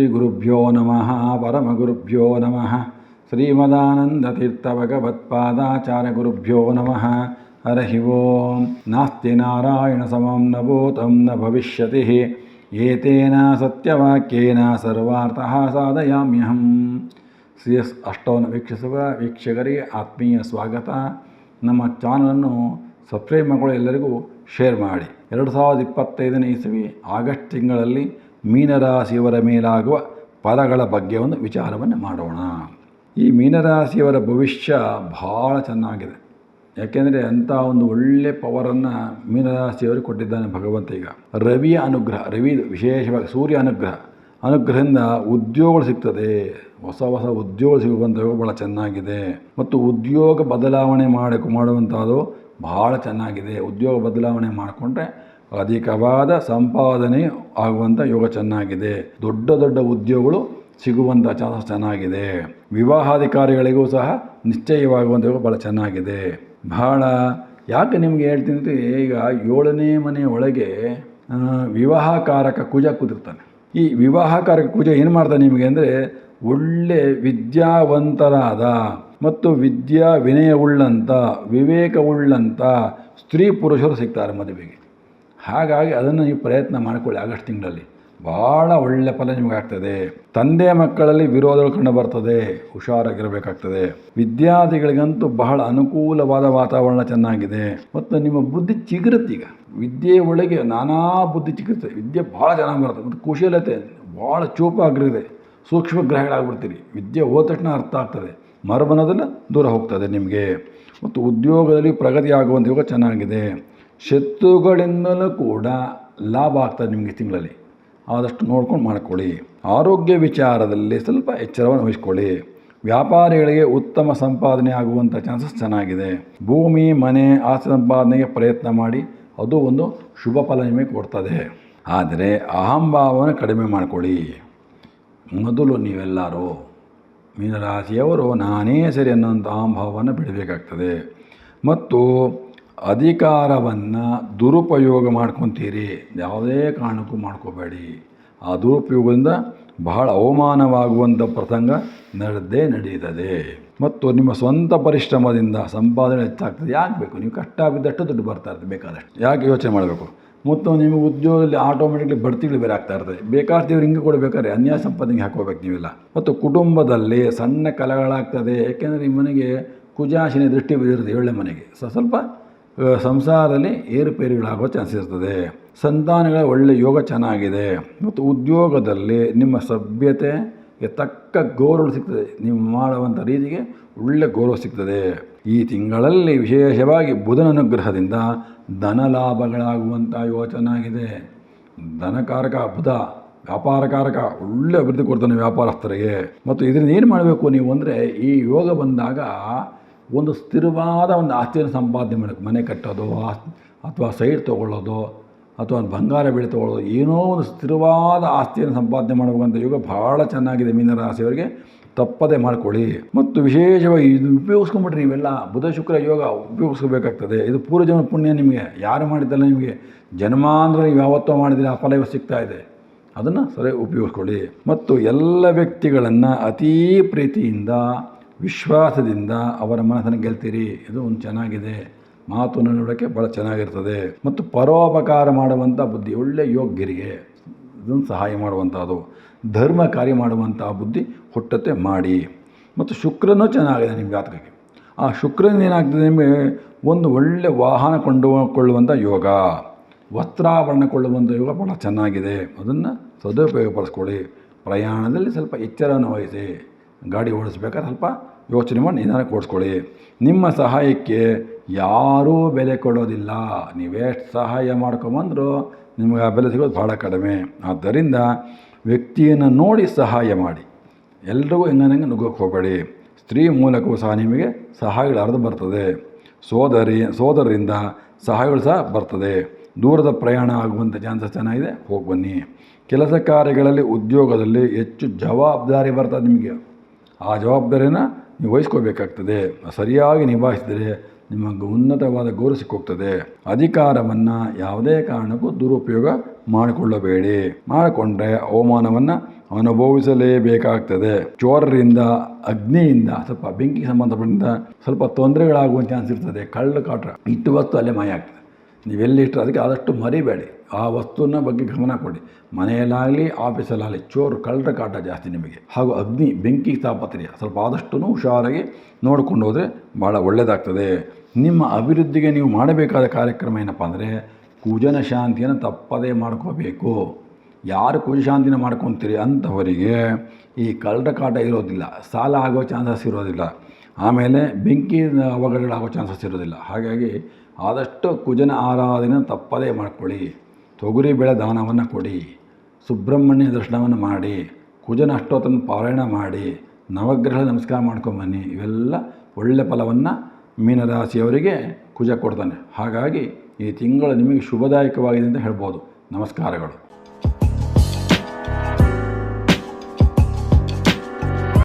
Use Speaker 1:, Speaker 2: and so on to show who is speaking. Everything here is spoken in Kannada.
Speaker 1: ಶ್ರೀ ಗುರುಭ್ಯೋ ನಮಃ, ಪರಮಗುರುಭ್ಯೋ ನಮಃ. ಶ್ರೀಮದಾನಂದತೀರ್ಥಭಗವತ್ಪಾದಾಚಾರ್ಯಗುರುಭ್ಯೋ ನಮಃ. ಹರಹಿ ಓಂ. ನಾಸ್ತಿ ನಾರಾಯಣ ಸಮಂ ನ ನ ಭವಿಷ್ಯತಿ. ಏತೇನ ಸತ್ಯವಾಕ್ಯೇನ ಸರ್ವಾರ್ಥಃ ಸಾಧಯಾಮ್ಯಹಂ. ಶ್ರೀ ಎಸ್ ಅಷ್ಟವನ್ನು ವೀಕ್ಷಿಸುವ ವೀಕ್ಷಕರಿಗೆ ಆತ್ಮೀಯ ಸ್ವಾಗತ. ನಮ್ಮ ಚಾನಲನ್ನು ಸಬ್ಸ್ಕ್ರೈಬ್ ಮಾಡಿಕೊಳ್ಳಿ ಎಲ್ಲರಿಗೂ ಶೇರ್ ಮಾಡಿ. ಎರಡು ಸಾವಿರದ ಇಪ್ಪತ್ತೈದನೇ ಇಸವಿ ಆಗಸ್ಟ್ ತಿಂಗಳಲ್ಲಿ ಮೀನರಾಶಿಯವರ ಮೇಲಾಗುವ ಫಲಗಳ ಬಗ್ಗೆ ಒಂದು ವಿಚಾರವನ್ನು ಮಾಡೋಣ. ಈ ಮೀನರಾಶಿಯವರ ಭವಿಷ್ಯ ಭಾಳ ಚೆನ್ನಾಗಿದೆ. ಯಾಕೆಂದರೆ ಅಂಥ ಒಂದು ಒಳ್ಳೆ ಪವರನ್ನು ಮೀನರಾಶಿಯವರು ಕೊಟ್ಟಿದ್ದಾನೆ ಭಗವಂತ ಈಗ. ರವಿಯ ಅನುಗ್ರಹ, ರವಿ ವಿಶೇಷವಾಗಿ ಸೂರ್ಯ ಅನುಗ್ರಹ, ಅನುಗ್ರಹದಿಂದ ಉದ್ಯೋಗಗಳು ಸಿಗ್ತದೆ. ಹೊಸ ಹೊಸ ಉದ್ಯೋಗ ಸಿಗುವಂಥವು ಭಾಳ ಚೆನ್ನಾಗಿದೆ. ಮತ್ತು ಉದ್ಯೋಗ ಬದಲಾವಣೆ ಮಾಡಿ ಮಾಡುವಂಥದ್ದು ಭಾಳ ಚೆನ್ನಾಗಿದೆ. ಉದ್ಯೋಗ ಬದಲಾವಣೆ ಮಾಡಿಕೊಂಡ್ರೆ ಅಧಿಕವಾದ ಸಂಪಾದನೆ ಆಗುವಂಥ ಯೋಗ ಚೆನ್ನಾಗಿದೆ. ದೊಡ್ಡ ದೊಡ್ಡ ಉದ್ಯೋಗಗಳು ಸಿಗುವಂಥ ಚಾನ್ಸಸ್ ಚೆನ್ನಾಗಿದೆ. ವಿವಾಹಾಧಿಕಾರಿಗಳಿಗೂ ಸಹ ನಿಶ್ಚಯವಾಗುವಂಥ ಯೋಗ ಭಾಳ ಚೆನ್ನಾಗಿದೆ. ಬಹಳ ಯಾಕೆ ನಿಮಗೆ ಹೇಳ್ತೀನಿ ಈಗ ಏಳನೇ ಮನೆ ಒಳಗೆ ವಿವಾಹಕಾರಕ ಕುಜ ಕೂತಿರ್ತಾನೆ. ಈ ವಿವಾಹಕಾರಕ ಕುಜ ಏನು ಮಾಡ್ತಾನೆ ನಿಮಗೆ ಅಂದರೆ ಒಳ್ಳೆ ವಿದ್ಯಾವಂತರಾದ ಮತ್ತು ವಿದ್ಯಾ ವಿನಯವುಳ್ಳಂಥ ವಿವೇಕವುಳ್ಳಂಥ ಸ್ತ್ರೀ ಪುರುಷರು ಸಿಗ್ತಾರೆ ಮದುವೆಗೆ. ಹಾಗಾಗಿ ಅದನ್ನು ನೀವು ಪ್ರಯತ್ನ ಮಾಡಿಕೊಳ್ಳಿ ಆಗಸ್ಟ್ ತಿಂಗಳಲ್ಲಿ. ಭಾಳ ಒಳ್ಳೆಯ ಫಲ ನಿಮಗೆ ಆಗ್ತದೆ. ತಂದೆ ಮಕ್ಕಳಲ್ಲಿ ವಿರೋಧಗಳು ಕಂಡು ಬರ್ತದೆ. ಹುಷಾರಾಗಿರಬೇಕಾಗ್ತದೆ. ವಿದ್ಯಾರ್ಥಿಗಳಿಗಂತೂ ಬಹಳ ಅನುಕೂಲವಾದ ವಾತಾವರಣ ಚೆನ್ನಾಗಿದೆ. ಮತ್ತು ನಿಮ್ಮ ಬುದ್ಧಿ ಚಿಗುರುತ್ತೆ ಈಗ. ವಿದ್ಯೆ ಒಳಗೆ ನಾನಾ ಬುದ್ಧಿ ಚಿಗುರುತ್ತೆ. ವಿದ್ಯೆ ಭಾಳ ಚೆನ್ನಾಗಿ ಬರುತ್ತೆ. ಮತ್ತು ಕುಶಲತೆ ಭಾಳ ಚೂಪಾಗಿರಿದೆ ಸೂಕ್ಷ್ಮ ಗ್ರಹಗಳಾಗ್ಬಿಡ್ತೀರಿ. ವಿದ್ಯೆ ಹೋದ ತಕ್ಷಣ ಅರ್ಥ ಆಗ್ತದೆ. ಮರಬನದೆಲ್ಲ ದೂರ ಹೋಗ್ತದೆ ನಿಮಗೆ. ಮತ್ತು ಉದ್ಯೋಗದಲ್ಲಿ ಪ್ರಗತಿ ಆಗುವಂಥ ಯೋಗ ಚೆನ್ನಾಗಿದೆ. ಶತ್ರುಗಳಿಂದಲೂ ಕೂಡ ಲಾಭ ಆಗ್ತದೆ ನಿಮಗೆ ತಿಂಗಳಲ್ಲಿ. ಆದಷ್ಟು ನೋಡ್ಕೊಂಡು ಮಾಡಿಕೊಳ್ಳಿ. ಆರೋಗ್ಯ ವಿಚಾರದಲ್ಲಿ ಸ್ವಲ್ಪ ಎಚ್ಚರವನ್ನು ವಹಿಸ್ಕೊಳ್ಳಿ. ವ್ಯಾಪಾರಿಗಳಿಗೆ ಉತ್ತಮ ಸಂಪಾದನೆ ಆಗುವಂಥ ಚಾನ್ಸಸ್ ಚೆನ್ನಾಗಿದೆ. ಭೂಮಿ, ಮನೆ, ಆಸ್ತಿ ಸಂಪಾದನೆಗೆ ಪ್ರಯತ್ನ ಮಾಡಿ. ಅದು ಒಂದು ಶುಭ ಫಲ ನಿಮಗೆ ಕೊಡ್ತದೆ. ಆದರೆ ಅಹಂಭಾವವನ್ನು ಕಡಿಮೆ ಮಾಡಿಕೊಳ್ಳಿ. ಮೊದಲು ನೀವೆಲ್ಲರೂ ಮೀನರಾಶಿಯವರು ನಾನೇ ಸರಿ ಅನ್ನೋಂಥ ಅಹಂಭಾವವನ್ನು ಬಿಡಬೇಕಾಗ್ತದೆ. ಮತ್ತು ಅಧಿಕಾರವನ್ನು ದುರುಪಯೋಗ ಮಾಡ್ಕೊತೀರಿ. ಯಾವುದೇ ಕಾರಣಕ್ಕೂ ಮಾಡ್ಕೋಬೇಡಿ. ಆ ದುರುಪಯೋಗದಿಂದ ಬಹಳ ಅವಮಾನವಾಗುವಂಥ ಪ್ರಸಂಗ ನಡೆದೇ ನಡೆಯುತ್ತದೆ. ಮತ್ತು ನಿಮ್ಮ ಸ್ವಂತ ಪರಿಶ್ರಮದಿಂದ ಸಂಪಾದನೆ ಹೆಚ್ಚಾಗ್ತದೆ. ಯಾಕೆ ಬೇಕು? ನೀವು ಕಷ್ಟ ಬಿದ್ದಷ್ಟು ದುಡ್ಡು ಬರ್ತಾ ಇರ್ತದೆ ಬೇಕಾದಷ್ಟು. ಯಾಕೆ ಯೋಚನೆ ಮಾಡಬೇಕು? ಮತ್ತು ನಿಮಗೆ ಉದ್ಯೋಗದಲ್ಲಿ ಆಟೋಮೆಟಿಕ್ಲಿ ಬಡ್ತಿಗಳು ಬೇರೆ ಆಗ್ತಾ ಇರ್ತದೆ. ಬೇಕಾಗ್ತೀವ್ರು ಹಿಂಗೆ ಕೊಡಬೇಕಾದ್ರೆ ಅನ್ಯಾಯ ಸಂಪಾದನೆಗೆ ಹಾಕೋಬೇಕು ನೀವೆಲ್ಲ. ಮತ್ತು ಕುಟುಂಬದಲ್ಲಿ ಸಣ್ಣ ಕಲಗಳಾಗ್ತದೆ. ಏಕೆಂದರೆ ನಿಮ್ಮ ಮನೆಗೆ ಕುಜಾಶಿನಿ ದೃಷ್ಟಿ ಬಿದ್ದಿರುತ್ತೆ ಏಳನೇ ಮನೆಗೆ ಸ್ವಲ್ಪ ಸಂಸಾರದಲ್ಲಿ ಏರುಪೇರುಗಳಾಗುವ ಚಾನ್ಸ್ ಇರ್ತದೆ. ಸಂತಾನಗಳ ಒಳ್ಳೆಯ ಯೋಗ ಚೆನ್ನಾಗಿದೆ. ಮತ್ತು ಉದ್ಯೋಗದಲ್ಲಿ ನಿಮ್ಮ ಸಭ್ಯತೆಗೆ ತಕ್ಕ ಗೌರವ ಸಿಗ್ತದೆ. ನೀವು ಮಾಡುವಂಥ ರೀತಿಗೆ ಒಳ್ಳೆ ಗೌರವ ಸಿಗ್ತದೆ. ಈ ತಿಂಗಳಲ್ಲಿ ವಿಶೇಷವಾಗಿ ಬುಧನ ಅನುಗ್ರಹದಿಂದ ಧನ ಲಾಭಗಳಾಗುವಂಥ ಯೋಗ ಚೆನ್ನಾಗಿದೆ. ಧನಕಾರಕ ಬುಧ ವ್ಯಾಪಾರಕಾರಕ ಒಳ್ಳೆ ಅಭಿವೃದ್ಧಿ ಕೊಡ್ತಾನೆ ವ್ಯಾಪಾರಸ್ಥರಿಗೆ. ಮತ್ತು ಇದರಿಂದ ಏನು ಮಾಡಬೇಕು ನೀವು ಅಂದರೆ ಈ ಯೋಗ ಬಂದಾಗ ಒಂದು ಸ್ಥಿರವಾದ ಒಂದು ಆಸ್ತಿಯನ್ನು ಸಂಪಾದನೆ ಮಾಡಬೇಕು. ಮನೆ ಕಟ್ಟೋದು ಅಥವಾ ಸೈಡ್ ತೊಗೊಳ್ಳೋದು, ಅಥವಾ ಬಂಗಾರ ಬೆಳೆ ತೊಗೊಳ್ಳೋದು, ಏನೋ ಒಂದು ಸ್ಥಿರವಾದ ಆಸ್ತಿಯನ್ನು ಸಂಪಾದನೆ ಮಾಡಬೇಕಂತ ಯೋಗ ಭಾಳ ಚೆನ್ನಾಗಿದೆ ಮೀನರಾಶಿಯವರಿಗೆ ತಪ್ಪದೆ ಮಾಡಿಕೊಳ್ಳಿ. ಮತ್ತು ವಿಶೇಷವಾಗಿ ಇದು ಉಪಯೋಗಿಸ್ಕೊಂಬಿಟ್ರಿ ನೀವೆಲ್ಲ ಬುಧ, ಶುಕ್ರ ಯೋಗ ಉಪಯೋಗಿಸ್ಕೋಬೇಕಾಗ್ತದೆ. ಇದು ಪೂರ್ವಜನ್ಮ ಪುಣ್ಯ ನಿಮಗೆ. ಯಾರು ಮಾಡಿದ್ದಲ್ಲ ನಿಮಗೆ? ಜನ್ಮಾಂತರ ನೀವು ಯಾವತ್ತೋ ಮಾಡಿದರೆ ಆ ಫಲ ಸಿಗ್ತಾ ಇದೆ. ಅದನ್ನು ಸರಿ ಉಪಯೋಗಿಸ್ಕೊಳ್ಳಿ. ಮತ್ತು ಎಲ್ಲ ವ್ಯಕ್ತಿಗಳನ್ನು ಅತೀ ಪ್ರೀತಿಯಿಂದ ವಿಶ್ವಾಸದಿಂದ ಅವರ ಮನಸ್ಸನ್ನು ಗೆಲ್ತೀರಿ. ಇದು ಒಂದು ಚೆನ್ನಾಗಿದೆ. ಮಾತು ನೋಡೋಕ್ಕೆ ಭಾಳ ಚೆನ್ನಾಗಿರ್ತದೆ. ಮತ್ತು ಪರೋಪಕಾರ ಮಾಡುವಂಥ ಬುದ್ಧಿ ಒಳ್ಳೆಯ ಯೋಗ್ಯರಿಗೆ ಇದನ್ನು ಸಹಾಯ ಮಾಡುವಂಥದ್ದು. ಧರ್ಮ ಕಾರ್ಯ ಮಾಡುವಂಥ ಬುದ್ಧಿ ಹುಟ್ಟತೆ ಮಾಡಿ. ಮತ್ತು ಶುಕ್ರನೂ ಚೆನ್ನಾಗಿದೆ ನಿಮ್ಮ ಜಾತಕಕ್ಕೆ. ಆ ಶುಕ್ರನ ಏನಾಗ್ತದೆ ನಿಮಗೆ? ಒಂದು ಒಳ್ಳೆ ವಾಹನ ಕೊಂಡುಕೊಳ್ಳುವಂಥ ಯೋಗ. ವಸ್ತ್ರಾಭರಣ ಕೊಳ್ಳುವಂಥ ಯೋಗ ಭಾಳ ಚೆನ್ನಾಗಿದೆ. ಅದನ್ನು ಸದುಪಯೋಗಪಡಿಸ್ಕೊಳ್ಳಿ. ಪ್ರಯಾಣದಲ್ಲಿ ಸ್ವಲ್ಪ ಎಚ್ಚರವನ್ನು ವಹಿಸಿ. ಗಾಡಿ ಓಡಿಸ್ಬೇಕಾದ್ರೆ ಸ್ವಲ್ಪ ಯೋಚನೆ ಮಾಡಿ ನಿಧಾನಕ್ಕೆ ಓಡಿಸ್ಕೊಳ್ಳಿ ನಿಮ್ಮ ಸಹಾಯಕ್ಕೆ ಯಾರೂ ಬೆಲೆ ಕೊಡೋದಿಲ್ಲ. ನೀವೆಷ್ಟು ಸಹಾಯ ಮಾಡ್ಕೊಂಬಂದರೂ ನಿಮಗೆ ಆ ಬೆಲೆ ಸಿಗೋದು ಭಾಳ ಕಡಿಮೆ. ಆದ್ದರಿಂದ ವ್ಯಕ್ತಿಯನ್ನು ನೋಡಿ ಸಹಾಯ ಮಾಡಿ. ಎಲ್ರಿಗೂ ಹೆಂಗನಂಗೆ ನುಗ್ಗಕ್ಕೆ ಹೋಗಬೇಡಿ. ಸ್ತ್ರೀ ಮೂಲಕವೂ ಸಹ ನಿಮಗೆ ಸಹಾಯಗಳು ಅರ್ಧ ಬರ್ತದೆ. ಸೋದರಿ, ಸೋದರರಿಂದ ಸಹಾಯಗಳು ಸಹ ಬರ್ತದೆ. ದೂರದ ಪ್ರಯಾಣ ಆಗುವಂಥ ಚಾನ್ಸಸ್ ಚೆನ್ನಾಗಿದೆ. ಹೋಗಿ ಬನ್ನಿ. ಕೆಲಸ ಕಾರ್ಯಗಳಲ್ಲಿ, ಉದ್ಯೋಗದಲ್ಲಿ ಹೆಚ್ಚು ಜವಾಬ್ದಾರಿ ಬರ್ತದೆ ನಿಮಗೆ. ಆ ಜವಾಬ್ದಾರಿನ ನೀವು ವಹಿಸ್ಕೋಬೇಕಾಗ್ತದೆ ಸರಿಯಾಗಿ ನಿಭಾಯಿಸಿದರೆ ನಿಮಗೆ ಉನ್ನತವಾದ ಗೌರವ ಸಿಕ್ಕೋಗ್ತದೆ. ಅಧಿಕಾರವನ್ನು ಯಾವುದೇ ಕಾರಣಕ್ಕೂ ದುರುಪಯೋಗ ಮಾಡಿಕೊಳ್ಳಬೇಡಿ. ಮಾಡಿಕೊಂಡ್ರೆ ಅವಮಾನವನ್ನು ಅನುಭವಿಸಲೇಬೇಕಾಗ್ತದೆ. ಚೋರರಿಂದ, ಅಗ್ನಿಯಿಂದ, ಸ್ವಲ್ಪ ಬೆಂಕಿಗೆ ಸಂಬಂಧಪಟ್ಟಿಂದ ಸ್ವಲ್ಪ ತೊಂದರೆಗಳಾಗುವ ಚಾನ್ಸ್ ಇರ್ತದೆ. ಕಳ್ಳ ಕಾಟ ಇಟ್ಟು ವಸ್ತು ಅಲ್ಲೇ ಮಾಯ ಆಗ್ತದೆ. ನೀವೆಲ್ಲಿಟ್ಟರೆ ಅದಕ್ಕೆ ಆದಷ್ಟು ಮರಿಬೇಡಿ. ಆ ವಸ್ತುವಿನ ಬಗ್ಗೆ ಗಮನ ಕೊಡಿ. ಮನೆಯಲ್ಲಾಗಲಿ, ಆಫೀಸಲ್ಲಾಗಲಿ ಚೋರು, ಕಳ್ಳರ ಕಾಟ ಜಾಸ್ತಿ ನಿಮಗೆ. ಹಾಗೂ ಅಗ್ನಿ, ಬೆಂಕಿ, ತಾಪತ್ರೆಯ ಸ್ವಲ್ಪ ಆದಷ್ಟು ಹುಷಾರಾಗಿ ನೋಡಿಕೊಂಡು ಹೋದರೆ ಭಾಳ ಒಳ್ಳೆಯದಾಗ್ತದೆ ನಿಮ್ಮ ಅಭಿವೃದ್ಧಿಗೆ ನೀವು ಮಾಡಬೇಕಾದ ಕಾರ್ಯಕ್ರಮ ಏನಪ್ಪ ಅಂದರೆ ಕುಜನ ಶಾಂತಿಯನ್ನು ತಪ್ಪದೇ ಮಾಡ್ಕೋಬೇಕು. ಯಾರು ಕುಜ ಶಾಂತಿನ ಮಾಡ್ಕೊತೀರಿ ಅಂಥವರಿಗೆ ಈ ಕಳ್ಳರ ಕಾಟ ಇರೋದಿಲ್ಲ. ಸಾಲ ಆಗೋ ಚಾನ್ಸಸ್ ಇರೋದಿಲ್ಲ. ಆಮೇಲೆ ಬೆಂಕಿ ಅವಘಡಗಳಾಗೋ ಚಾನ್ಸಸ್ ಇರೋದಿಲ್ಲ. ಹಾಗಾಗಿ ಆದಷ್ಟು ಕುಜನ ಆರಾಧನೆ ತಪ್ಪದೇ ಮಾಡ್ಕೊಳ್ಳಿ. ತೊಗರಿ ಬೆಳೆ ದಾನವನ್ನು ಕೊಡಿ. ಸುಬ್ರಹ್ಮಣ್ಯ ದರ್ಶನವನ್ನು ಮಾಡಿ. ಕುಜನ ಅಷ್ಟೋತ್ತನ ಪಾರಾಯಣ ಮಾಡಿ. ನವಗ್ರಹ ನಮಸ್ಕಾರ ಮಾಡ್ಕೊಂಬನ್ನಿ ಇವೆಲ್ಲ ಒಳ್ಳೆ ಫಲವನ್ನು ಮೀನರಾಶಿಯವರಿಗೆ ಕುಜ ಕೊಡ್ತಾನೆ. ಹಾಗಾಗಿ ಈ ತಿಂಗಳು ನಿಮಗೆ ಶುಭದಾಯಕವಾಗಿದೆ ಅಂತ ಹೇಳ್ಬೋದು. ನಮಸ್ಕಾರಗಳು.